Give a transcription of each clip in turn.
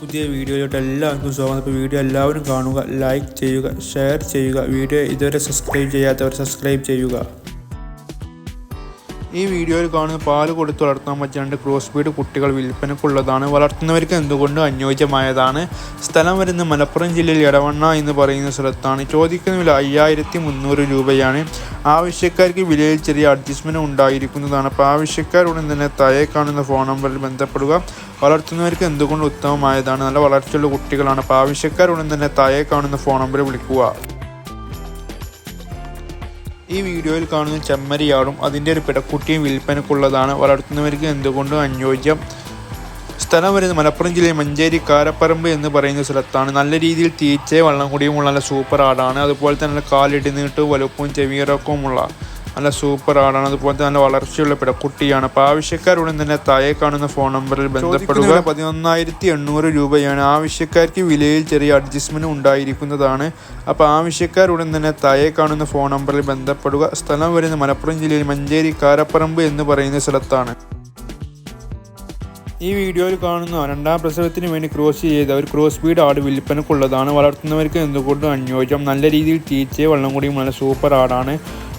പുതിയ വീഡിയോയിലോട്ട് എല്ലാവർക്കും സ്വാഗതം. ഇപ്പോൾ വീഡിയോ എല്ലാവരും കാണുക ലൈക്ക് ചെയ്യുക ഷെയർ ചെയ്യുക. വീഡിയോ ഇതുവരെ സബ്സ്ക്രൈബ് ചെയ്യാത്തവർ സബ്സ്ക്രൈബ് ചെയ്യുക. ഈ വീഡിയോയിൽ കാണുന്ന പാൽ കൊടുത്ത് വളർത്താൻ പറ്റിയ രണ്ട് ക്രോസ് ബീഡ് കുട്ടികൾ വിൽപ്പനക്കുള്ളതാണ് വളർത്തുന്നവർക്ക് എന്തുകൊണ്ട് അനുയോജ്യമായതാണ്? സ്ഥലം വരുന്ന മലപ്പുറം ജില്ലയിൽ എടവണ്ണ എന്ന് പറയുന്ന സ്ഥലത്താണ്. ചോദിക്കുന്ന വില അയ്യായിരത്തി മുന്നൂറ് രൂപയാണ്. ആവശ്യക്കാർക്ക് വിലയിൽ ചെറിയ അഡ്ജസ്റ്റ്മെന്റ് ഉണ്ടായിരിക്കുന്നതാണ്. അപ്പോൾ ആവശ്യക്കാരുടൻ തന്നെ താഴെ കാണുന്ന ഫോൺ നമ്പറിൽ ബന്ധപ്പെടുക. വളർത്തുന്നവർക്ക് എന്തുകൊണ്ട് ഉത്തമമായതാണ്? നല്ല വളർച്ചയുള്ള കുട്ടികളാണ്. അപ്പോൾ ആവശ്യക്കാരുടൻ തന്നെ താഴെ കാണുന്ന ഫോൺ നമ്പറിൽ വിളിക്കുക. ഈ വീഡിയോയിൽ കാണുന്ന ചെമ്മരിയാടും അതിന്റെ ഒരു പിടക്കുട്ടിയും വിൽപ്പനക്കുള്ളതാണ്. വളർത്തുന്നവർക്ക് എന്തുകൊണ്ടും അനുയോജ്യം. സ്ഥലം വരുന്നത് മലപ്പുറം ജില്ലയിൽ മഞ്ചേരി കാരപ്പറമ്പ് എന്ന് പറയുന്ന സ്ഥലത്താണ്. നല്ല രീതിയിൽ തീച്ചയും വള്ളം കുടിയുമുള്ള നല്ല സൂപ്പർ ആടാണ്. അതുപോലെ തന്നെ നല്ല കാലിടിനീട്ട് വലുപ്പവും ചെവിയിറക്കവുമുള്ള നല്ല സൂപ്പർ ആണ് അതുപോലെ തന്നെ നല്ല വളർച്ചയുള്ള പിടക്കുട്ടിയാണ് അപ്പോൾ ആവശ്യക്കാരുടൻ തന്നെ താഴെ കാണുന്ന ഫോൺ നമ്പറിൽ ബന്ധപ്പെടുക. പതിനൊന്നായിരത്തി എണ്ണൂറ് രൂപയാണ് ആവശ്യക്കാർക്ക് വിലയിൽ ചെറിയ അഡ്ജസ്റ്റ്മെന്റ് ഉണ്ടായിരിക്കുന്നതാണ്. അപ്പോൾ ആവശ്യക്കാരുടൻ തന്നെ താഴെ കാണുന്ന ഫോൺ നമ്പറിൽ ബന്ധപ്പെടുക. സ്ഥലം വരുന്ന മലപ്പുറം ജില്ലയിൽ മഞ്ചേരി കാരപ്പറമ്പ് എന്ന് പറയുന്ന സ്ഥലത്താണ്. ഈ വീഡിയോയിൽ കാണുന്ന രണ്ടാം പ്രസവത്തിന് വേണ്ടി ക്രോസ് ചെയ്ത ഒരു ക്രോസ് ബീഡ് ആട് വിൽപ്പനക്കുള്ളതാണ്. വളർത്തുന്നവർക്ക് എന്തുകൊണ്ടും അനുയോജ്യം. നല്ല രീതിയിൽ തീറ്റയെ വെള്ളം കൂടിയും നല്ല സൂപ്പർ ആടാണ്.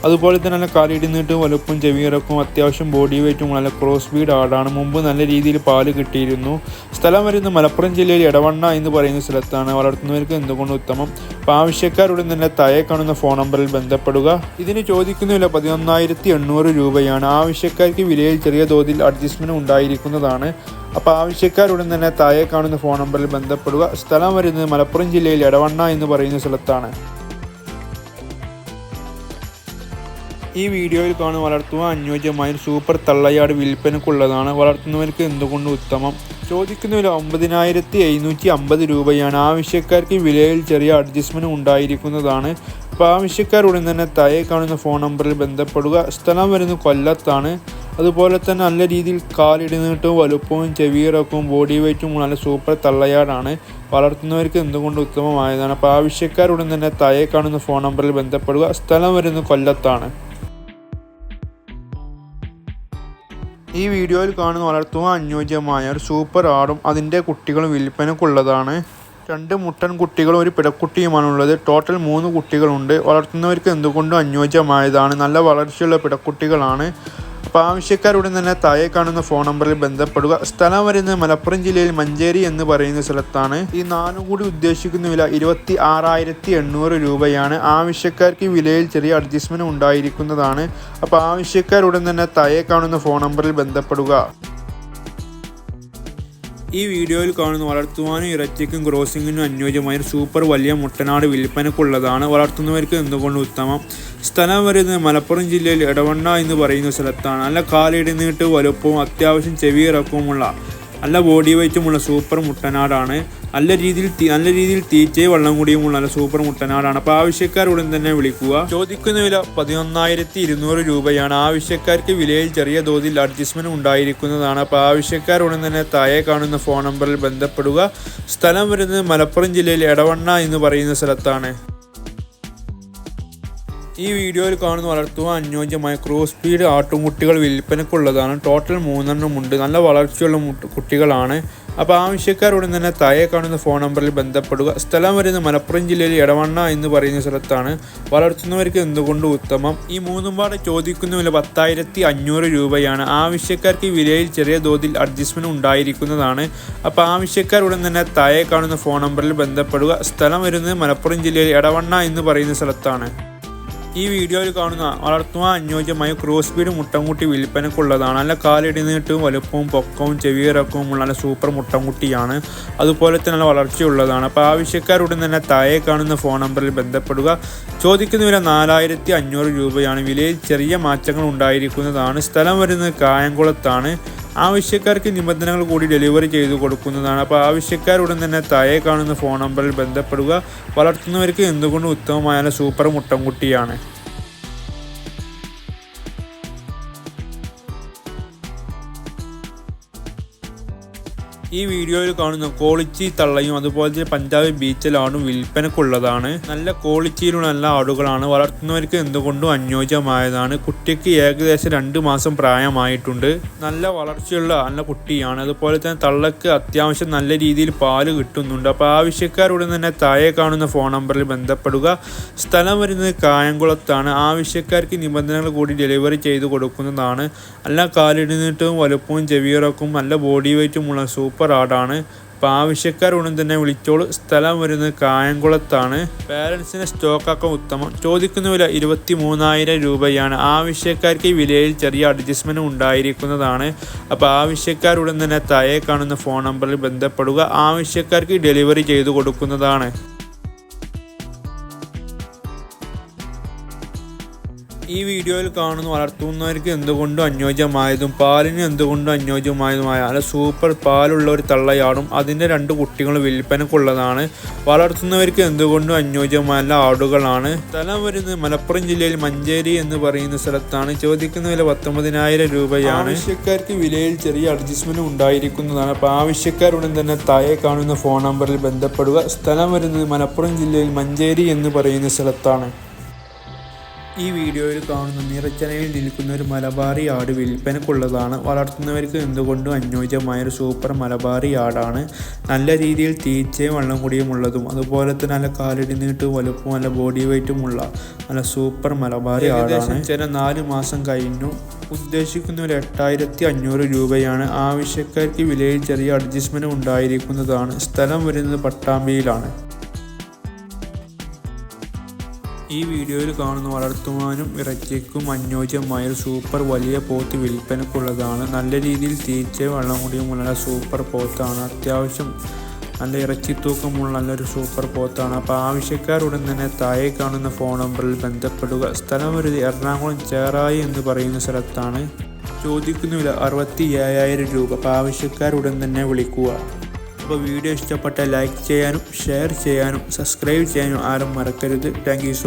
അതുപോലെ തന്നെ നല്ല നീട്ടും വലുപ്പും ചെവിയിറക്കും അത്യാവശ്യം ബോഡി വെയിറ്റും നല്ല ക്രോസ് ബീഡ് ആടാണ്. മുമ്പ് നല്ല രീതിയിൽ പാൽ കിട്ടിയിരുന്നു. സ്ഥലം വരുന്നത് മലപ്പുറം ജില്ലയിൽ ഇടവണ്ണ എന്ന് പറയുന്ന സ്ഥലത്താണ്. വളർത്തുന്നവർക്ക് എന്തുകൊണ്ട് ഉത്തമം? അപ്പോൾ ആവശ്യക്കാരുടെ തന്നെ തയെ കാണുന്ന ഫോൺ നമ്പറിൽ ബന്ധപ്പെടുക. ഇതിന് ചോദിക്കുന്ന വില പതിനൊന്നായിരത്തി എണ്ണൂറ് രൂപയാണ്. ആവശ്യക്കാർക്ക് വിലയിൽ ചെറിയ തോതിൽ അഡ്ജസ്റ്റ്മെന്റ് ഉണ്ടായിരിക്കുന്നതാണ്. അപ്പോൾ ആവശ്യക്കാരുടൻ തന്നെ താഴെ കാണുന്ന ഫോൺ നമ്പറിൽ ബന്ധപ്പെടുക. സ്ഥലം വരുന്നത് മലപ്പുറം ജില്ലയിൽ എടവണ്ണ എന്ന് പറയുന്ന സ്ഥലത്താണ്. ഈ വീഡിയോയിൽ കാണുന്ന വളർത്തുക അനുയോജ്യമായ സൂപ്പർ തള്ളയാട് വിൽപ്പനക്കുള്ളതാണ്. വളർത്തുന്നവർക്ക് എന്തുകൊണ്ട് ഉത്തമം? ചോദിക്കുന്ന ഒമ്പതിനായിരത്തി എഴുന്നൂറ്റി അമ്പത് രൂപയാണ് ആവശ്യക്കാർക്ക് വിലയിൽ ചെറിയ അഡ്ജസ്റ്റ്മെന്റ് ഉണ്ടായിരിക്കുന്നതാണ്. അപ്പോൾ ആവശ്യക്കാരുടൻ തന്നെ താഴെ കാണുന്ന ഫോൺ നമ്പറിൽ ബന്ധപ്പെടുക. സ്ഥലം വരുന്നത് കൊല്ലത്താണ്. അതുപോലെ തന്നെ നല്ല രീതിയിൽ കാലിടുന്നിട്ടും വലുപ്പവും ചെവിയിറക്കവും ബോഡി വെയ്റ്റും നല്ല സൂപ്പർ തള്ളയാടാണ്. വളർത്തുന്നവർക്ക് എന്തുകൊണ്ട് ഉത്തമമായതാണ്. അപ്പോൾ ആവശ്യക്കാരുടൻ തന്നെ താഴെ കാണുന്ന ഫോൺ നമ്പറിൽ ബന്ധപ്പെടുക. സ്ഥലം വരുന്നത് കൊല്ലത്താണ്. ഈ വീഡിയോയിൽ കാണുന്ന വളർത്തുവാൻ അനുയോജ്യമായ ഒരു സൂപ്പർ ആടും അതിന്റെ കുട്ടികളും വിൽപ്പനക്കുള്ളതാണ് രണ്ട് മുട്ടൻ കുട്ടികളും ഒരു പിടക്കുട്ടിയുമാണുള്ളത്. ടോട്ടൽ മൂന്ന് കുട്ടികളുണ്ട്. വളർത്തുന്നവർക്ക് എന്തുകൊണ്ടും അനുയോജ്യമായതാണ്. നല്ല വളർച്ചയുള്ള പിടക്കുട്ടികളാണ്. അപ്പോൾ ആവശ്യക്കാരുടൻ തന്നെ താഴെ കാണുന്ന ഫോൺ നമ്പറിൽ ബന്ധപ്പെടുക. സ്ഥലം വരുന്നത് മലപ്പുറം ജില്ലയിൽ മഞ്ചേരി എന്ന് പറയുന്ന സ്ഥലത്താണ്. ഈ നാലും കൂടി ഉദ്ദേശിക്കുന്ന വില ഇരുപത്തി ആറായിരത്തി എണ്ണൂറ് രൂപയാണ്. ആവശ്യക്കാർക്ക് വിലയിൽ ചെറിയ അഡ്ജസ്റ്റ്മെന്റ് ഉണ്ടായിരിക്കുന്നതാണ്. അപ്പോൾ ആവശ്യക്കാരുടൻ തന്നെ താഴെ കാണുന്ന ഫോൺ നമ്പറിൽ ബന്ധപ്പെടുക. ഈ വീഡിയോയിൽ കാണുന്ന വളർത്തുവാനും ഇറച്ചിക്കും ക്രോസിങ്ങിനും അനുയോജ്യമായ സൂപ്പർ വലിയ മുട്ടനാട് വിൽപ്പനക്കുള്ളതാണ്. വളർത്തുന്നവർക്ക് എന്തുകൊണ്ട് ഉത്തമം? സ്ഥലം വരുന്നത് മലപ്പുറം ജില്ലയിൽ ഇടവണ്ണ എന്ന് പറയുന്ന സ്ഥലത്താണ്. നല്ല കാലിടുന്നിട്ട് വലുപ്പവും അത്യാവശ്യം ചെവിയിറക്കവുമുള്ള നല്ല ബോഡി വെയിറ്റുമുള്ള സൂപ്പർ മുട്ടനാടാണ്. നല്ല രീതിയിൽ നല്ല രീതിയിൽ തീറ്റയും വെള്ളം കൂടിയുമുള്ള നല്ല സൂപ്പർ മുട്ടനാടാണ്. അപ്പോൾ ആവശ്യക്കാരുടൻ തന്നെ വിളിക്കുക. ചോദിക്കുന്ന വില പതിനൊന്നായിരത്തി ഇരുന്നൂറ് രൂപയാണ്. ആവശ്യക്കാർക്ക് വിലയിൽ ചെറിയ തോതിൽ അഡ്ജസ്റ്റ്മെന്റ് ഉണ്ടായിരിക്കുന്നതാണ്. അപ്പോൾ ആവശ്യക്കാരുടൻ തന്നെ താഴെ കാണുന്ന ഫോൺ നമ്പറിൽ ബന്ധപ്പെടുക. സ്ഥലം വരുന്നത് മലപ്പുറം ജില്ലയിൽ എടവണ്ണ എന്ന് പറയുന്ന സ്ഥലത്താണ്. ഈ വീഡിയോയിൽ കാണുന്ന വളർത്തുവാൻ അനുയോജ്യമായ ക്രോസ് സ്പീഡ് ആട്ടുംകുട്ടികൾ വിൽപ്പനക്കുള്ളതാണ് ടോട്ടൽ മൂന്നെണ്ണം ഉണ്ട്. നല്ല വളർച്ചയുള്ള കുട്ടികളാണ്. അപ്പോൾ ആവശ്യക്കാരുടൻ തന്നെ താഴെ കാണുന്ന ഫോൺ നമ്പറിൽ ബന്ധപ്പെടുക. സ്ഥലം വരുന്നത് മലപ്പുറം ജില്ലയിൽ എടവണ്ണ എന്ന് പറയുന്ന സ്ഥലത്താണ്. വളർത്തുന്നവർക്ക് എന്തുകൊണ്ട് ഉത്തമം? ഈ മൂന്നും പാടെ ചോദിക്കുന്ന വില പത്തായിരത്തി അഞ്ഞൂറ് രൂപയാണ്. ആവശ്യക്കാർക്ക് വിലയിൽ ചെറിയ തോതിൽ അഡ്ജസ്റ്റ്മെന്റ് ഉണ്ടായിരിക്കുന്നതാണ്. അപ്പോൾ ആവശ്യക്കാരുടൻ തന്നെ താഴെ കാണുന്ന ഫോൺ നമ്പറിൽ ബന്ധപ്പെടുക. സ്ഥലം വരുന്നത് മലപ്പുറം ജില്ലയിൽ എടവണ്ണ എന്ന് പറയുന്ന സ്ഥലത്താണ്. ഈ വീഡിയോയിൽ കാണുന്ന വളർത്തുവാൻ അനുയോജ്യമായ ക്രോസ് ബീഡ് മുട്ടൻകുട്ടി വിൽപ്പനക്കുള്ളതാണ്. നല്ല കാലിടുന്നിട്ടും വലുപ്പവും പൊക്കവും ചെവിയിറക്കവും ഉള്ള നല്ല സൂപ്പർ മുട്ടൻകുട്ടിയാണ്. അതുപോലെ തന്നെ നല്ല വളർച്ചയുള്ളതാണ്. അപ്പോൾ ആവശ്യക്കാരുടൻ തന്നെ താഴെ കാണുന്ന ഫോൺ നമ്പറിൽ ബന്ധപ്പെടുക. ചോദിക്കുന്ന വില നാലായിരത്തി അഞ്ഞൂറ് രൂപയാണ്. വിലയിൽ ചെറിയ മാറ്റങ്ങൾ ഉണ്ടായിരിക്കുന്നതാണ്. സ്ഥലം വരുന്നത് കായംകുളത്താണ്. ആവശ്യക്കാർക്ക് നിബന്ധനകൾ കൂടി ഡെലിവറി ചെയ്തു കൊടുക്കുന്നതാണ്. അപ്പോൾ ആവശ്യക്കാരുടൻ തന്നെ താഴെ കാണുന്ന ഫോൺ നമ്പറിൽ ബന്ധപ്പെടുക. വളർത്തുന്നവർക്ക് എന്തുകൊണ്ടും ഉത്തമമായ സൂപ്പർ മുട്ടൻകുട്ടിയാണ്? ഈ വീഡിയോയിൽ കാണുന്ന കോളിച്ചി തള്ളയും അതുപോലെ തന്നെ പഞ്ചാബി ബീച്ചിലാണ് വിൽപ്പനക്കുള്ളതാണ്. നല്ല ക്വാളിറ്റിയിലുള്ള നല്ല ആടുകളാണ്. വളർത്തുന്നവർക്ക് എന്തുകൊണ്ടും അനുയോജ്യമായതാണ്. കുട്ടിക്ക് ഏകദേശം രണ്ട് മാസം പ്രായമായിട്ടുണ്ട്. നല്ല വളർച്ചയുള്ള നല്ല കുട്ടിയാണ്. അതുപോലെ തന്നെ തള്ളക്ക് അത്യാവശ്യം നല്ല രീതിയിൽ പാൽ കിട്ടുന്നുണ്ട്. അപ്പോൾ ആവശ്യക്കാരുടൻ തന്നെ താഴെ കാണുന്ന ഫോൺ നമ്പറിൽ ബന്ധപ്പെടുക. സ്ഥലം വരുന്നത് കായംകുളത്താണ്. ആവശ്യക്കാർക്ക് നിബന്ധനകൾ കൂടി ഡെലിവറി ചെയ്ത് കൊടുക്കുന്നതാണ്. നല്ല കാലിടുന്നിട്ടും വലുപ്പവും ചെവിയിറക്കും നല്ല ബോഡി വെയ്റ്റുമുള്ള സൂപ്പർ ആടാണ് അപ്പോൾ ആവശ്യക്കാർ ഉടൻ തന്നെ വിളിച്ചോളൂ. സ്ഥലം വരുന്നത് കായംകുളത്താണ്. പാരൻസിനെ സ്റ്റോക്കാക്കാൻ ഉത്തമം. ചോദിക്കുന്ന വില ഇരുപത്തി മൂന്നായിരം രൂപയാണ്. ആവശ്യക്കാർക്ക് ഈ വിലയിൽ ചെറിയ അഡ്ജസ്റ്റ്മെന്റ് ഉണ്ടായിരിക്കുന്നതാണ്. അപ്പോൾ ആവശ്യക്കാർ ഉടൻ തന്നെ താഴെ കാണുന്ന ഫോൺ നമ്പറിൽ ബന്ധപ്പെടുക. ആവശ്യക്കാർക്ക് ഡെലിവറി ചെയ്തു കൊടുക്കുന്നതാണ്. ഈ വീഡിയോയിൽ കാണുന്ന വളർത്തുന്നവർക്ക് എന്തുകൊണ്ടും അനുയോജ്യമായതും പാലിന് എന്തുകൊണ്ടും അനുയോജ്യമായതുമായ നല്ല സൂപ്പർ പാലുള്ള ഒരു തള്ളയാടും അതിന്റെ രണ്ട് കുട്ടികളും വിൽപ്പനക്കുള്ളതാണ്. വളർത്തുന്നവർക്ക് എന്തുകൊണ്ടും അനുയോജ്യമായ ആടുകളാണ്. സ്ഥലം വരുന്നത് മലപ്പുറം ജില്ലയിൽ മഞ്ചേരി എന്ന് പറയുന്ന സ്ഥലത്താണ്. ചോദിക്കുന്ന വില പത്തൊമ്പതിനായിരം രൂപയാണ്. ആവശ്യക്കാർക്ക് വിലയിൽ ചെറിയ അഡ്ജസ്റ്റ്മെന്റ് ഉണ്ടായിരിക്കുന്നതാണ്. അപ്പോൾ ആവശ്യക്കാരുടൻ തന്നെ താഴെ കാണുന്ന ഫോൺ നമ്പറിൽ ബന്ധപ്പെടുക. സ്ഥലം വരുന്നത് മലപ്പുറം ജില്ലയിൽ മഞ്ചേരി എന്ന് പറയുന്ന സ്ഥലത്താണ്. ഈ വീഡിയോയിൽ കാണുന്ന നിറച്ചനയിൽ നിൽക്കുന്ന ഒരു മലബാറി ആട് വിൽപ്പനക്കുള്ളതാണ്. വളർത്തുന്നവർക്ക് എന്തുകൊണ്ടും അനുയോജ്യമായ ഒരു സൂപ്പർ മലബാറി ആടാണ്. നല്ല രീതിയിൽ തീറ്റയും വെള്ളം കുടിയും ഉള്ളതും അതുപോലെ തന്നെ നല്ല കാലടി നീട്ടും വലുപ്പവും നല്ല ബോഡി വെയിറ്റുമുള്ള നല്ല സൂപ്പർ മലബാറി ആടാണ്. ചില നാല് മാസം കഴിഞ്ഞു. ഉദ്ദേശിക്കുന്ന ഒരു എട്ടായിരത്തി അഞ്ഞൂറ് രൂപയാണ്. ആവശ്യക്കാർക്ക് വിലയിൽ ചെറിയ അഡ്ജസ്റ്റ്മെന്റ് ഉണ്ടായിരിക്കുന്നതാണ്. സ്ഥലം വരുന്നത് പട്ടാമ്പിയിലാണ്. ഈ വീഡിയോയിൽ കാണുന്ന വളർത്തുവാനും ഇറച്ചിക്കും അനുയോജ്യമായ ഒരു സൂപ്പർ വലിയ പോത്ത് വിൽപ്പനക്കുള്ളതാണ്. നല്ല രീതിയിൽ തീറ്റ വെള്ളം കുടിയുമുള്ള സൂപ്പർ പോത്താണ്. അത്യാവശ്യം നല്ല ഇറച്ചി തൂക്കമുള്ള നല്ലൊരു സൂപ്പർ പോത്താണ്. അപ്പോൾ ആവശ്യക്കാരുടൻ തന്നെ താഴെ കാണുന്ന ഫോൺ നമ്പറിൽ ബന്ധപ്പെടുക. സ്ഥലം ഒരു എറണാകുളം ചേറായി എന്ന് പറയുന്ന സ്ഥലത്താണ്. ചോദിക്കുന്ന വില അറുപത്തി ഏഴായിരം രൂപ. അപ്പോൾ ആവശ്യക്കാരുടൻ തന്നെ വിളിക്കുക. അപ്പോൾ വീഡിയോ ഇഷ്ടപ്പെട്ട ലൈക്ക് ചെയ്യാനും ഷെയർ ചെയ്യാനും സബ്സ്ക്രൈബ് ചെയ്യാനും ആരും മറക്കരുത്. Thank so